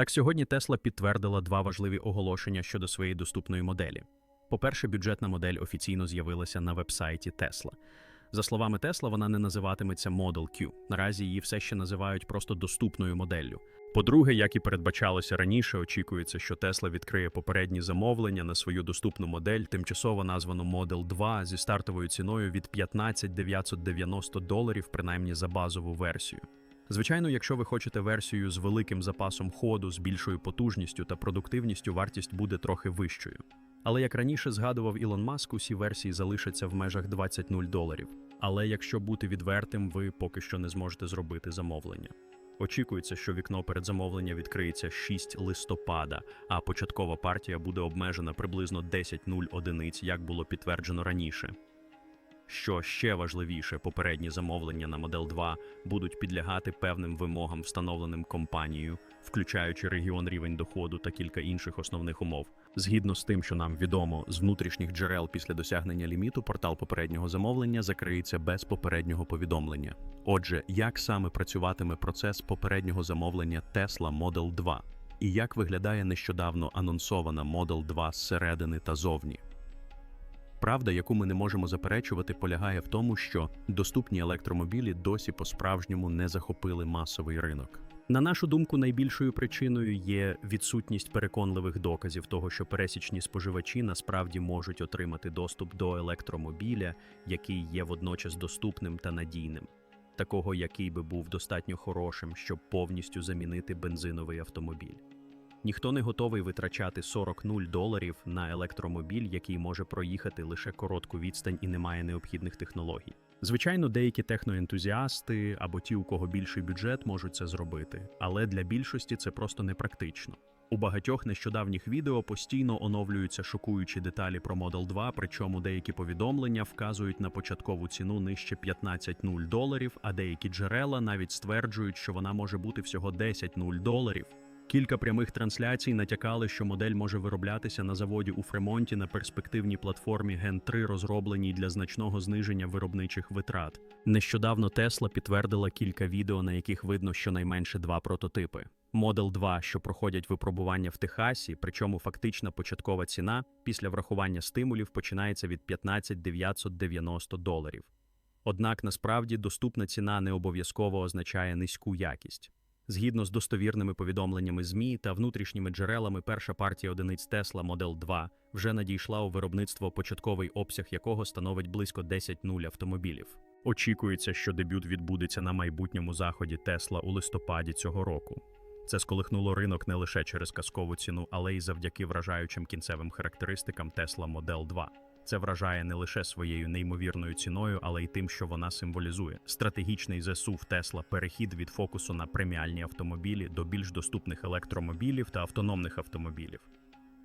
Так сьогодні Tesla підтвердила два важливі оголошення щодо своєї доступної моделі. По-перше, бюджетна модель офіційно з'явилася на вебсайті Tesla. За словами Tesla, вона не називатиметься Model Q. Наразі її все ще називають просто доступною моделлю. По-друге, як і передбачалося раніше, очікується, що Tesla відкриє попередні замовлення на свою доступну модель, тимчасово названу Model 2 зі стартовою ціною від 15 990 доларів, принаймні за базову версію. Звичайно, якщо ви хочете версію з великим запасом ходу, з більшою потужністю та продуктивністю, вартість буде трохи вищою. Але як раніше згадував Ілон Маск, усі версії залишаться в межах 20 0 доларів. Але якщо бути відвертим, ви поки що не зможете зробити замовлення. Очікується, що вікно передзамовлення відкриється 6 листопада, а початкова партія буде обмежена приблизно 10.0 одиниць, як було підтверджено раніше. Що ще важливіше, попередні замовлення на Model 2 будуть підлягати певним вимогам, встановленим компанією, включаючи регіон рівень доходу та кілька інших основних умов. Згідно з тим, що нам відомо з внутрішніх джерел після досягнення ліміту, портал попереднього замовлення закриється без попереднього повідомлення. Отже, як саме працюватиме процес попереднього замовлення Tesla Model 2? І як виглядає нещодавно анонсована Model 2 зсередини та зовні? Правда, яку ми не можемо заперечувати, полягає в тому, що доступні електромобілі досі по-справжньому не захопили масовий ринок. На нашу думку, найбільшою причиною є відсутність переконливих доказів того, що пересічні споживачі насправді можуть отримати доступ до електромобіля, який є водночас доступним та надійним, такого, який би був достатньо хорошим, щоб повністю замінити бензиновий автомобіль. Ніхто не готовий витрачати 40 нуль доларів на електромобіль, який може проїхати лише коротку відстань і не має необхідних технологій. Звичайно, деякі техноентузіасти або ті, у кого більший бюджет, можуть це зробити, але для більшості це просто непрактично. У багатьох нещодавніх відео постійно оновлюються шокуючі деталі про Model 2, причому деякі повідомлення вказують на початкову ціну нижче 15 нуль доларів, а деякі джерела навіть стверджують, що вона може бути всього 10 нуль доларів. Кілька прямих трансляцій натякали, що модель може вироблятися на заводі у Фремонті на перспективній платформі Gen 3, розробленій для значного зниження виробничих витрат. Нещодавно Tesla підтвердила кілька відео, на яких видно щонайменше два прототипи. Model 2, що проходять випробування в Техасі, причому фактична початкова ціна після врахування стимулів починається від 15 990 доларів. Однак насправді доступна ціна не обов'язково означає низьку якість. Згідно з достовірними повідомленнями ЗМІ та внутрішніми джерелами, перша партія одиниць Tesla Model 2 вже надійшла у виробництво, початковий обсяг якого становить близько 10 нуль автомобілів. Очікується, що дебют відбудеться на майбутньому заході Tesla у листопаді цього року. Це сколихнуло ринок не лише через казкову ціну, але й завдяки вражаючим кінцевим характеристикам Tesla Model 2. Це вражає не лише своєю неймовірною ціною, але й тим, що вона символізує. Стратегічний ЗСУ в Тесла перехід від фокусу на преміальні автомобілі до більш доступних електромобілів та автономних автомобілів.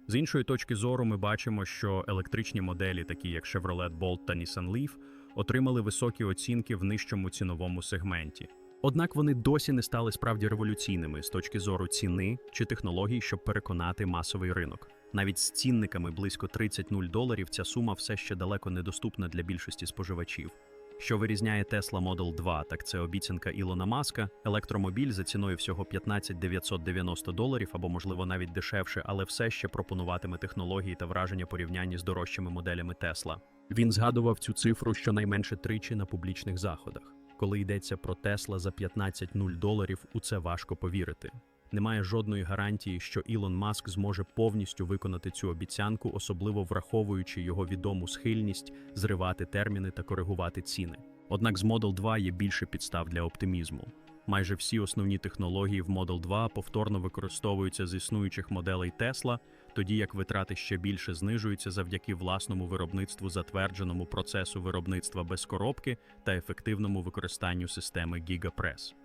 З іншої точки зору, ми бачимо, що електричні моделі, такі як Chevrolet Bolt та Nissan Leaf, отримали високі оцінки в нижчому ціновому сегменті. Однак вони досі не стали справді революційними з точки зору ціни чи технологій, щоб переконати масовий ринок. Навіть з цінниками близько 30 нуль доларів ця сума все ще далеко недоступна для більшості споживачів. Що вирізняє Tesla Model 2, так це обіцянка Ілона Маска, електромобіль за ціною всього 15 990 доларів або, можливо, навіть дешевше, але все ще пропонуватиме технології та враження порівнянні з дорожчими моделями Tesla. Він згадував цю цифру щонайменше тричі на публічних заходах. Коли йдеться про Tesla за 15 нуль доларів, у це важко повірити. Немає жодної гарантії, що Ілон Маск зможе повністю виконати цю обіцянку, особливо враховуючи його відому схильність зривати терміни та коригувати ціни. Однак з Model 2 є більше підстав для оптимізму. Майже всі основні технології в Model 2 повторно використовуються з існуючих моделей Tesla, тоді як витрати ще більше знижуються завдяки власному виробництву, затвердженому процесу виробництва без коробки та ефективному використанню системи GigaPress.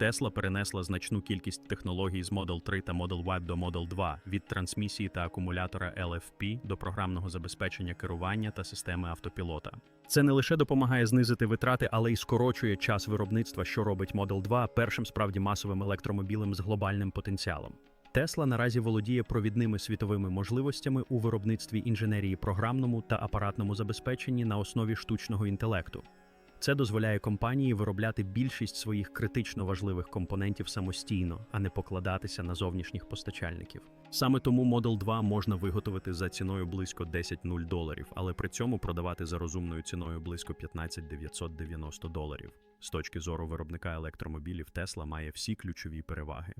Tesla перенесла значну кількість технологій з Model 3 та Model Y до Model 2 від трансмісії та акумулятора LFP до програмного забезпечення керування та системи автопілота. Це не лише допомагає знизити витрати, але й скорочує час виробництва, що робить Model 2 першим справді масовим електромобілем з глобальним потенціалом. Tesla наразі володіє провідними світовими можливостями у виробництві інженерії програмному та апаратному забезпеченні на основі штучного інтелекту. Це дозволяє компанії виробляти більшість своїх критично важливих компонентів самостійно, а не покладатися на зовнішніх постачальників. Саме тому Model 2 можна виготовити за ціною близько 10 0 доларів, але при цьому продавати за розумною ціною близько 15 990 доларів. З точки зору виробника електромобілів Tesla має всі ключові переваги.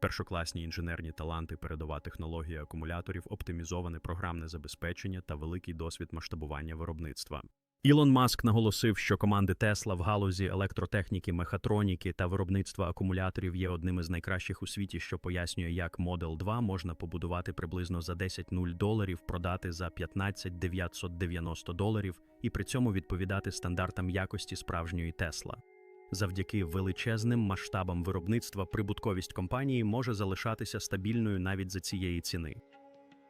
Першокласні інженерні таланти, передова технологія акумуляторів, оптимізоване програмне забезпечення та великий досвід масштабування виробництва. Ілон Маск наголосив, що команди Тесла в галузі електротехніки, мехатроніки та виробництва акумуляторів є одними з найкращих у світі, що пояснює, як Model 2 можна побудувати приблизно за 10 0 доларів, продати за 15 990 доларів і при цьому відповідати стандартам якості справжньої Тесла. Завдяки величезним масштабам виробництва прибутковість компанії може залишатися стабільною навіть за цієї ціни.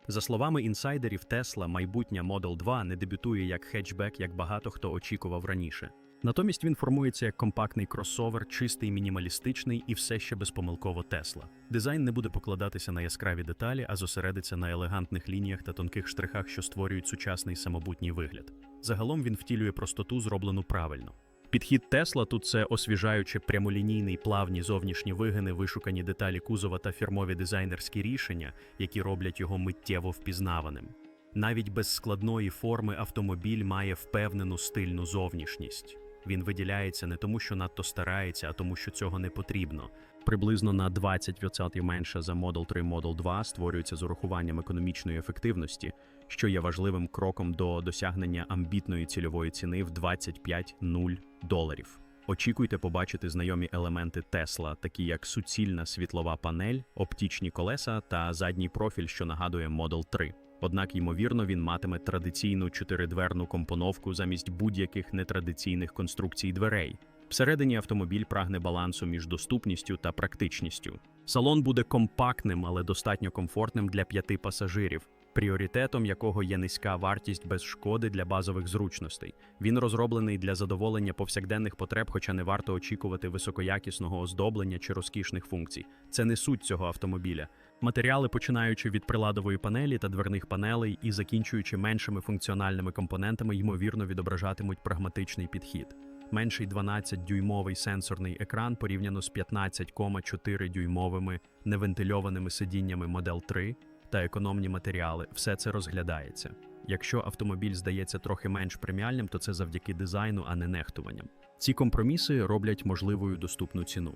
За словами інсайдерів, Tesla майбутня Model 2 не дебютує як хетчбек, як багато хто очікував раніше. Натомість він формується як компактний кросовер, чистий, мінімалістичний і все ще безпомилково Tesla. Дизайн не буде покладатися на яскраві деталі, а зосередиться на елегантних лініях та тонких штрихах, що створюють сучасний самобутній вигляд. Загалом він втілює простоту, зроблену правильно. Підхід Тесла тут це освіжаючи прямолінійний плавні зовнішні вигини, вишукані деталі кузова та фірмові дизайнерські рішення, які роблять його миттєво впізнаваним. Навіть без складної форми автомобіль має впевнену стильну зовнішність. Він виділяється не тому, що надто старається, а тому, що цього не потрібно. Приблизно на 20% менше за Model 3 Model 2 створюється з урахуванням економічної ефективності, що є важливим кроком до досягнення амбітної цільової ціни в 25,0 доларів. Очікуйте побачити знайомі елементи Тесла, такі як суцільна світлова панель, оптічні колеса та задній профіль, що нагадує Model 3. Однак, ймовірно, він матиме традиційну чотиридверну компоновку замість будь-яких нетрадиційних конструкцій дверей. Всередині автомобіль прагне балансу між доступністю та практичністю. Салон буде компактним, але достатньо комфортним для п'яти пасажирів, пріоритетом якого є низька вартість без шкоди для базових зручностей. Він розроблений для задоволення повсякденних потреб, хоча не варто очікувати високоякісного оздоблення чи розкішних функцій. Це не суть цього автомобіля. Матеріали, починаючи від приладової панелі та дверних панелей і закінчуючи меншими функціональними компонентами, ймовірно відображатимуть прагматичний підхід. Менший 12-дюймовий сенсорний екран порівняно з 15,4-дюймовими невентильованими сидіннями Model 3 та економні матеріали, все це розглядається. Якщо автомобіль здається трохи менш преміальним, то це завдяки дизайну, а не нехтуванням. Ці компроміси роблять можливою доступну ціну.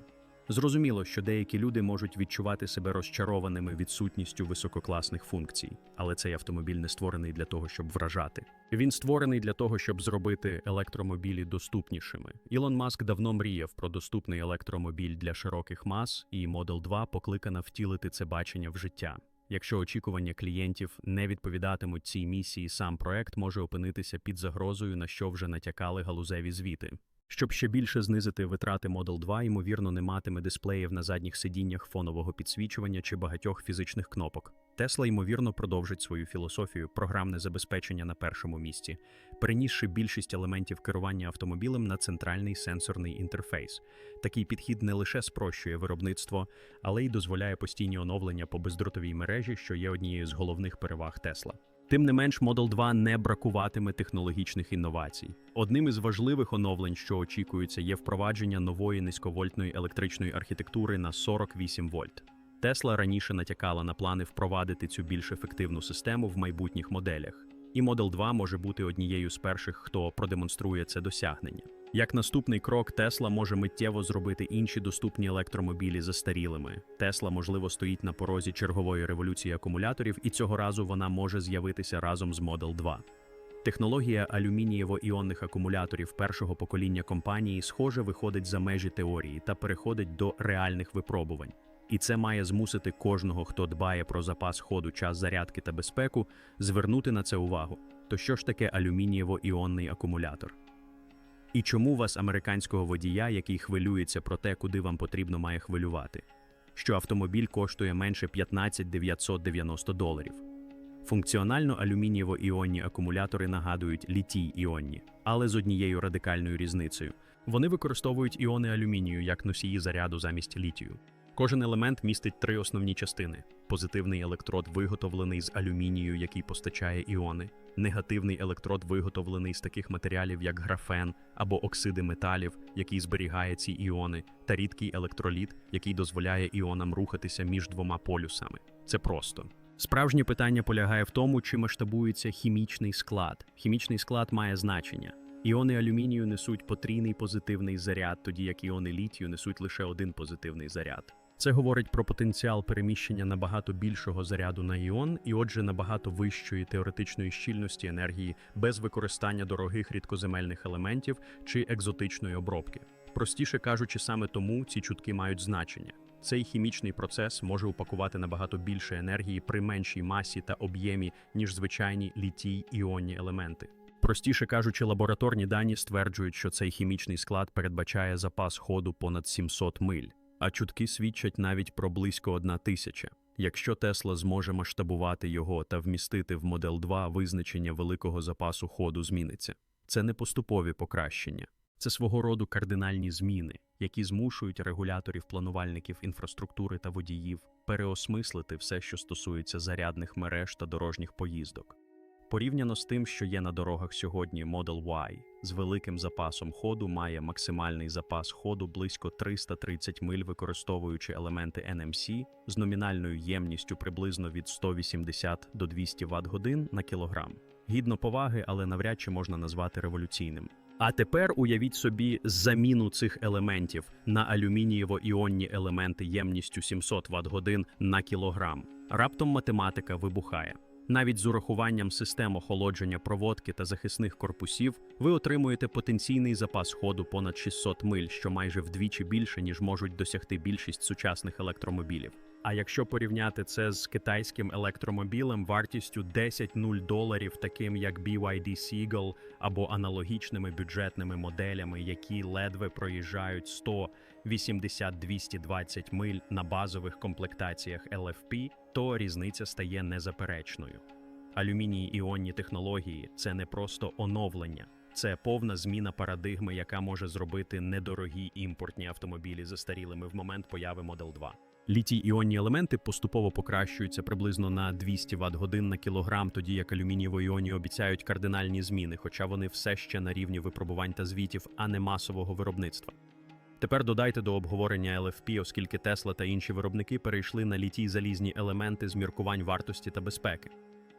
Зрозуміло, що деякі люди можуть відчувати себе розчарованими відсутністю висококласних функцій, але цей автомобіль не створений для того, щоб вражати. Він створений для того, щоб зробити електромобілі доступнішими. Ілон Маск давно мріяв про доступний електромобіль для широких мас, і Model 2 покликана втілити це бачення в життя. Якщо очікування клієнтів не відповідатимуть цій місії, сам проект може опинитися під загрозою, на що вже натякали галузеві звіти. Щоб ще більше знизити витрати Model 2, ймовірно, не матиме дисплеїв на задніх сидіннях фонового підсвічування чи багатьох фізичних кнопок. Тесла, ймовірно, продовжить свою філософію програмне забезпечення на першому місці, перенісши більшість елементів керування автомобілем на центральний сенсорний інтерфейс. Такий підхід не лише спрощує виробництво, але й дозволяє постійні оновлення по бездротовій мережі, що є однією з головних переваг Тесла. Тим не менш, Model 2 не бракуватиме технологічних інновацій. Одним із важливих оновлень, що очікується, є впровадження нової низьковольтної електричної архітектури на 48 вольт. Тесла раніше натякала на плани впровадити цю більш ефективну систему в майбутніх моделях, і Model 2 може бути однією з перших, хто продемонструє це досягнення. Як наступний крок, Тесла може миттєво зробити інші доступні електромобілі застарілими. Тесла, можливо, стоїть на порозі чергової революції акумуляторів, і цього разу вона може з'явитися разом з Model 2. Технологія алюмінієво-іонних акумуляторів першого покоління компанії, схоже, виходить за межі теорії та переходить до реальних випробувань. І це має змусити кожного, хто дбає про запас ходу, час зарядки та безпеку, звернути на це увагу. То що ж таке алюмінієво-іонний акумулятор? І чому вас, американського водія, який хвилюється про те, куди вам потрібно має хвилювати? Що автомобіль коштує менше 15 990 доларів. Функціонально алюмінієво-іонні акумулятори нагадують літій іонні, але з однією радикальною різницею. Вони використовують іони алюмінію як носії заряду замість літію. Кожен елемент містить три основні частини: позитивний електрод, виготовлений з алюмінію, який постачає іони, негативний електрод, виготовлений з таких матеріалів, як графен або оксиди металів, який зберігає ці іони, та рідкий електроліт, який дозволяє іонам рухатися між двома полюсами. Це просто. Справжнє питання полягає в тому, чи масштабується хімічний склад. Хімічний склад має значення. Іони алюмінію несуть потрійний позитивний заряд, тоді як іони літію несуть лише один позитивний заряд. Це говорить про потенціал переміщення набагато більшого заряду на іон, і отже, набагато вищої теоретичної щільності енергії без використання дорогих рідкоземельних елементів чи екзотичної обробки. Простіше кажучи, саме тому ці чутки мають значення. Цей хімічний процес може упакувати набагато більше енергії при меншій масі та об'ємі, ніж звичайні літій іонні елементи. Простіше кажучи, лабораторні дані стверджують, що цей хімічний склад передбачає запас ходу понад 700 миль, а чутки свідчать навіть про близько 1 тисяча. Якщо Тесла зможе масштабувати його та вмістити в Model 2, визначення великого запасу ходу зміниться. Це не поступові покращення, це свого роду кардинальні зміни, які змушують регуляторів, планувальників інфраструктури та водіїв переосмислити все, що стосується зарядних мереж та дорожніх поїздок. Порівняно з тим, що є на дорогах сьогодні, Model Y з великим запасом ходу має максимальний запас ходу близько 330 миль, використовуючи елементи NMC з номінальною ємністю приблизно від 180 до 200 Вт годин на кілограм. Гідно поваги, але навряд чи можна назвати революційним. А тепер уявіть собі заміну цих елементів на алюмінієво-іонні елементи ємністю 700 Вт годин на кілограм. Раптом математика вибухає. Навіть з урахуванням систем охолодження проводки та захисних корпусів ви отримуєте потенційний запас ходу понад 600 миль, що майже вдвічі більше, ніж можуть досягти більшість сучасних електромобілів. А якщо порівняти це з китайським електромобілем вартістю 10 0 доларів, таким як BYD Seagull, або аналогічними бюджетними моделями, які ледве проїжджають 100 80-220 миль на базових комплектаціях LFP, то різниця стає незаперечною. Алюмінії іонні технології це не просто оновлення, це повна зміна парадигми, яка може зробити недорогі імпортні автомобілі застарілими в момент появи Model 2. Літій іонні елементи поступово покращуються приблизно на 200 Вт годин на кілограм, тоді як алюмінієво-іонні обіцяють кардинальні зміни, хоча вони все ще на рівні випробувань та звітів, а не масового виробництва. Тепер додайте до обговорення LFP, оскільки Тесла та інші виробники перейшли на літій залізні елементи з міркувань вартості та безпеки.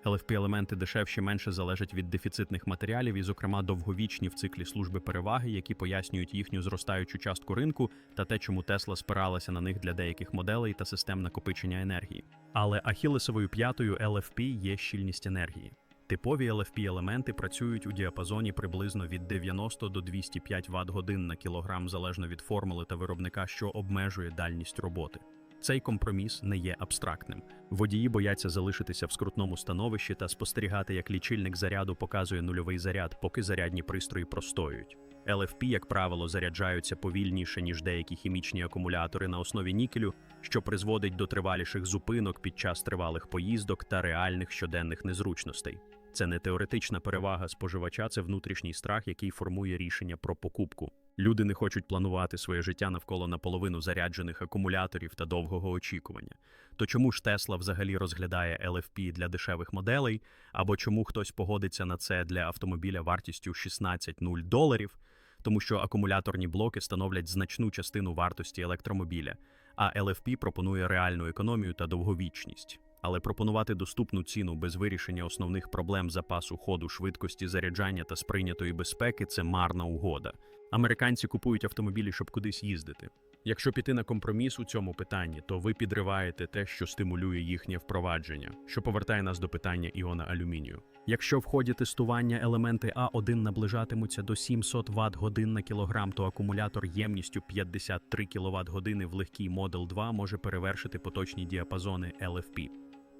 LFP-елементи дешевші менше залежать від дефіцитних матеріалів і, зокрема, довговічні в циклі служби переваги, які пояснюють їхню зростаючу частку ринку та те, чому Тесла спиралася на них для деяких моделей та систем накопичення енергії. Але ахілесовою п'ятою LFP є щільність енергії. Типові LFP-елементи працюють у діапазоні приблизно від 90 до 205 Вт годин на кілограм залежно від формули та виробника, що обмежує дальність роботи. Цей компроміс не є абстрактним. Водії бояться залишитися в скрутному становищі та спостерігати, як лічильник заряду показує нульовий заряд, поки зарядні пристрої простоюють. LFP, як правило, заряджаються повільніше, ніж деякі хімічні акумулятори на основі нікелю, що призводить до триваліших зупинок під час тривалих поїздок та реальних щоденних незручностей. Це не теоретична перевага споживача, це внутрішній страх, який формує рішення про покупку. Люди не хочуть планувати своє життя навколо наполовину заряджених акумуляторів та довгого очікування. То чому ж Тесла взагалі розглядає LFP для дешевих моделей, або чому хтось погодиться на це для автомобіля вартістю 16 0 доларів? Тому що акумуляторні блоки становлять значну частину вартості електромобіля, а LFP пропонує реальну економію та довговічність. Але пропонувати доступну ціну без вирішення основних проблем запасу ходу, швидкості заряджання та сприйнятої безпеки це марна угода. Американці купують автомобілі, щоб кудись їздити. Якщо піти на компроміс у цьому питанні, то ви підриваєте те, що стимулює їхнє впровадження, що повертає нас до питання іона алюмінію. Якщо в ході тестування елементи А1 наближатимуться до 700 Вт годин на кілограм, то акумулятор ємністю 53 кВт години в легкій Model 2 може перевершити поточні діапазони LFP.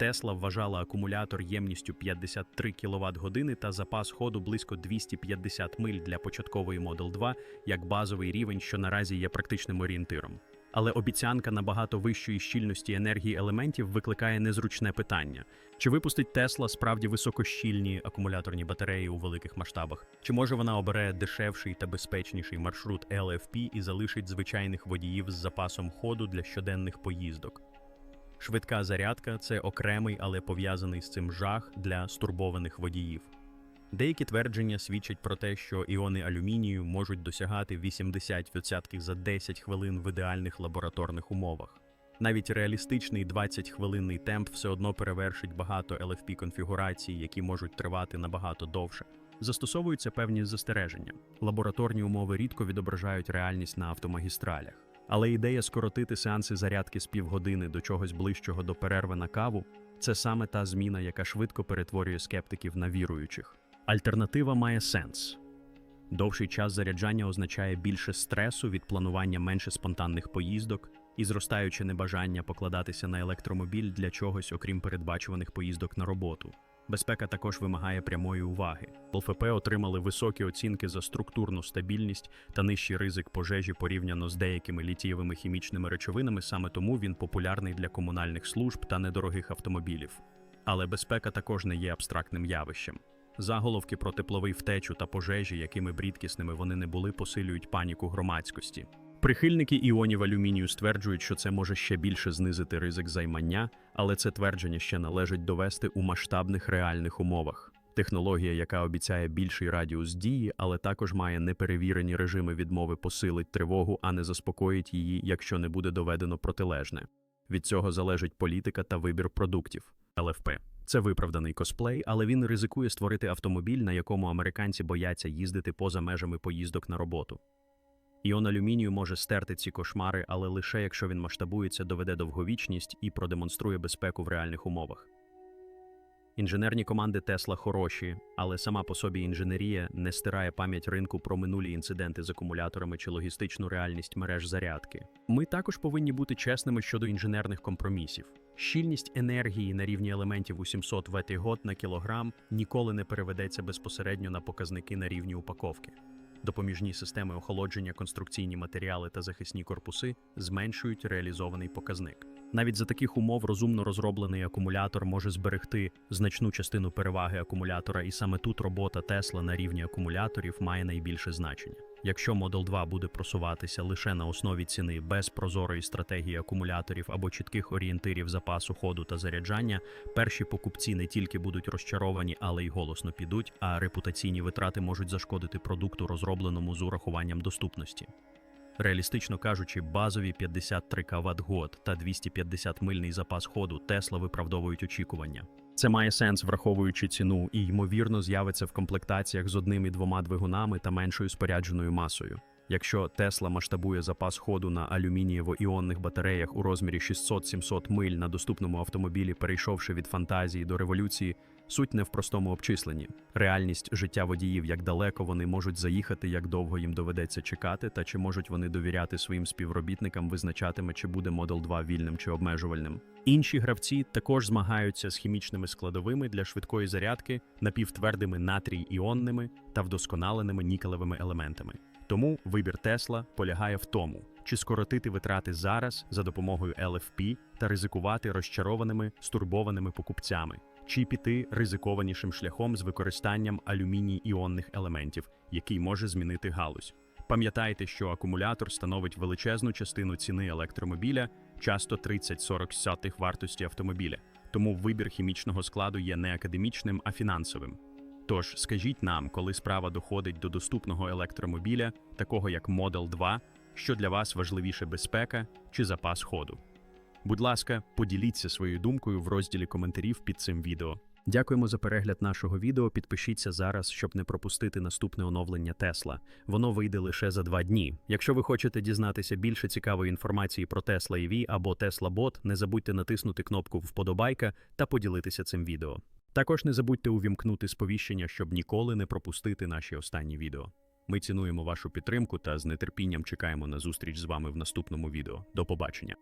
Тесла вважала акумулятор ємністю 53 кВт години та запас ходу близько 250 миль для початкової Model 2 як базовий рівень, що наразі є практичним орієнтиром. Але обіцянка набагато вищої щільності енергії елементів викликає незручне питання: чи випустить Тесла справді високощільні акумуляторні батареї у великих масштабах? Чи може вона обере дешевший та безпечніший маршрут LFP і залишить звичайних водіїв з запасом ходу для щоденних поїздок? Швидка зарядка це окремий, але пов'язаний з цим жах для стурбованих водіїв. Деякі твердження свідчать про те, що іони алюмінію можуть досягати 80% за 10 хвилин в ідеальних лабораторних умовах. Навіть реалістичний 20-хвилинний темп все одно перевершить багато LFP конфігурацій, які можуть тривати набагато довше. Застосовуються певні застереження. Лабораторні умови рідко відображають реальність на автомагістралях. Але ідея скоротити сеанси зарядки з півгодини до чогось ближчого до перерви на каву це саме та зміна, яка швидко перетворює скептиків на віруючих. Альтернатива має сенс. Довший час заряджання означає більше стресу від планування менше спонтанних поїздок і зростаюче небажання покладатися на електромобіль для чогось, окрім передбачуваних поїздок на роботу. Безпека також вимагає прямої уваги. ЛФП отримали високі оцінки за структурну стабільність та нижчий ризик пожежі порівняно з деякими літієвими хімічними речовинами. Саме тому він популярний для комунальних служб та недорогих автомобілів. Але безпека також не є абстрактним явищем. Заголовки про тепловий втечу та пожежі, якими б рідкісними вони не були, посилюють паніку громадськості. Прихильники іонів алюмінію стверджують, що це може ще більше знизити ризик займання, але це твердження ще належить довести у масштабних реальних умовах. Технологія, яка обіцяє більший радіус дії, але також має неперевірені режими відмови, посилить тривогу, а не заспокоїть її, якщо не буде доведено протилежне. Від цього залежить політика та вибір продуктів. ЛФП. Це виправданий косплей, але він ризикує створити автомобіль, на якому американці бояться їздити поза межами поїздок на роботу. Іон алюмінію може стерти ці кошмари, але лише якщо він масштабується, доведе довговічність і продемонструє безпеку в реальних умовах. Інженерні команди Тесла хороші, але сама по собі інженерія не стирає пам'ять ринку про минулі інциденти з акумуляторами чи логістичну реальність мереж зарядки. Ми також повинні бути чесними щодо інженерних компромісів. Щільність енергії на рівні елементів у 700 Вт на кілограм ніколи не переведеться безпосередньо на показники на рівні упаковки. Допоміжні системи охолодження, конструкційні матеріали та захисні корпуси зменшують реалізований показник. Навіть за таких умов розумно розроблений акумулятор може зберегти значну частину переваги акумулятора, і саме тут робота Тесла на рівні акумуляторів має найбільше значення. Якщо Model 2 буде просуватися лише на основі ціни без прозорої стратегії акумуляторів або чітких орієнтирів запасу ходу та заряджання, перші покупці не тільки будуть розчаровані, але й голосно підуть, а репутаційні витрати можуть зашкодити продукту, розробленому з урахуванням доступності. Реалістично кажучи, базові 53 кВт год та 250 мильний запас ходу Тесла виправдовують очікування. Це має сенс, враховуючи ціну, і ймовірно з'явиться в комплектаціях з одним і двома двигунами та меншою спорядженою масою. Якщо Тесла масштабує запас ходу на алюмінієво-іонних батареях у розмірі 600-700 миль на доступному автомобілі, перейшовши від фантазії до революції, суть не в простому обчисленні. Реальність життя водіїв, як далеко вони можуть заїхати, як довго їм доведеться чекати, та чи можуть вони довіряти своїм співробітникам, визначатиме, чи буде Model 2 вільним чи обмежувальним. Інші гравці також змагаються з хімічними складовими для швидкої зарядки, напівтвердими натрій іонними та вдосконаленими нікелевими елементами. Тому вибір Тесла полягає в тому, чи скоротити витрати зараз за допомогою LFP та ризикувати розчарованими стурбованими покупцями, чи піти ризикованішим шляхом з використанням алюміній іонних елементів, який може змінити галузь. Пам'ятайте, що акумулятор становить величезну частину ціни електромобіля, часто 30-40 сотих вартості автомобіля. Тому вибір хімічного складу є не академічним, а фінансовим. Тож скажіть нам, коли справа доходить до доступного електромобіля, такого як Model 2, що для вас важливіше безпека чи запас ходу. Будь ласка, поділіться своєю думкою в розділі коментарів під цим відео. Дякуємо за перегляд нашого відео. Підпишіться зараз, щоб не пропустити наступне оновлення Тесла. Воно вийде лише за два дні. Якщо ви хочете дізнатися більше цікавої інформації про Tesla EV або Tesla Bot, не забудьте натиснути кнопку Вподобайка та поділитися цим відео. Також не забудьте увімкнути сповіщення, щоб ніколи не пропустити наші останні відео. Ми цінуємо вашу підтримку та з нетерпінням чекаємо на зустріч з вами в наступному відео. До побачення!